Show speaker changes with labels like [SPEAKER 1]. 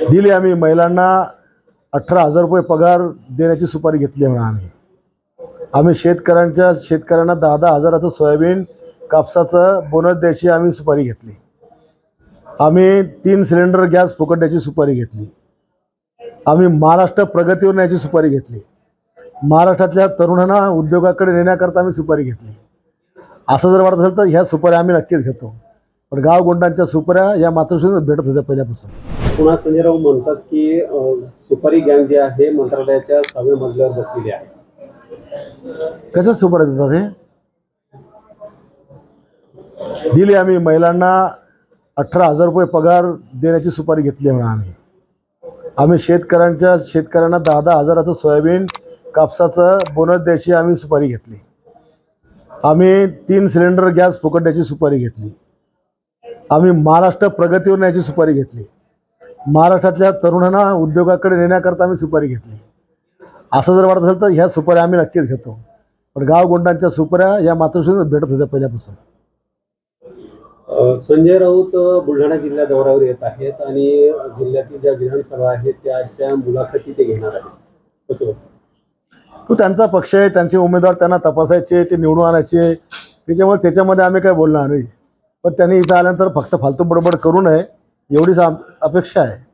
[SPEAKER 1] दिली आम्ही. महिलांना अठरा हजार रुपये पगार देण्याची सुपारी घेतली आहे म्हणा आम्ही. आम्ही शेतकऱ्यांच्या शेतकऱ्यांना दहा दहा हजाराचं सोयाबीन कापसाचं बोनस द्यायची आम्ही सुपारी घेतली. आम्ही तीन सिलेंडर गॅस फुकट द्यायची सुपारी घेतली. आम्ही महाराष्ट्र प्रगतीवर न्यायची सुपारी घेतली. महाराष्ट्रातल्या तरुणांना उद्योगाकडे नेण्याकरता आम्ही सुपारी घेतली. असं जर वाटत असेल तर ह्या सुपाऱ्या आम्ही नक्कीच घेतो. पण गाव गोंडांच्या सुपाऱ्या या मातृश्रीनं भेटत होत्या पहिल्यापासून.
[SPEAKER 2] पुन्हा संजय राऊत म्हणतात की सुपारी गँग जी आहे मंत्रालयाच्या सहाव्या मजल्यावर बसलेली आहे.
[SPEAKER 1] कशाच सुपाऱ्या देतात हे? दिली आम्ही महिलांना अठरा हजार रुपये पगार देण्याची सुपारी घेतली म्हणा आम्ही. आम्ही शेतकऱ्यांच्या शेतकऱ्यांना दहा दहा हजाराचं सोयाबीन कापसाचं बोनस द्यायची आम्ही सुपारी घेतली. आम्ही तीन सिलेंडर गॅस फुकट द्यायची सुपारी घेतली. आम्ही महाराष्ट्र प्रगतीवर न्यायची सुपारी घेतली. महाराष्ट्रातल्या तरुणांना उद्योगाकडे नेण्याकरता आम्ही सुपारी घेतली. असं जर वाटत असेल तर ह्या सुपाऱ्या आम्ही नक्कीच घेतो. पण गाव गोंडांच्या सुपाऱ्या या मातृश्रीनं भेटत होत्या पहिल्यापासून.
[SPEAKER 2] संजय राऊत बुलढाणा जिल्हा दौऱ्यावर येत आहेत आणि जिल्ह्यातील ज्या विधानसभा आहेत त्याच्या मुलाखती ते घेणार आहेत. कसं?
[SPEAKER 1] तो त्यांचा पक्ष आहे त्यांचे उमेदवार त्यांना तपासायचे ते निवडून आणायचे. त्याच्यामुळे त्याच्यामध्ये आम्ही काय बोलणार नाही. पण त्यांनी इथं आल्यानंतर फक्त फालतू बडबड करू नये एवढीच आम- अपेक्षा आहे.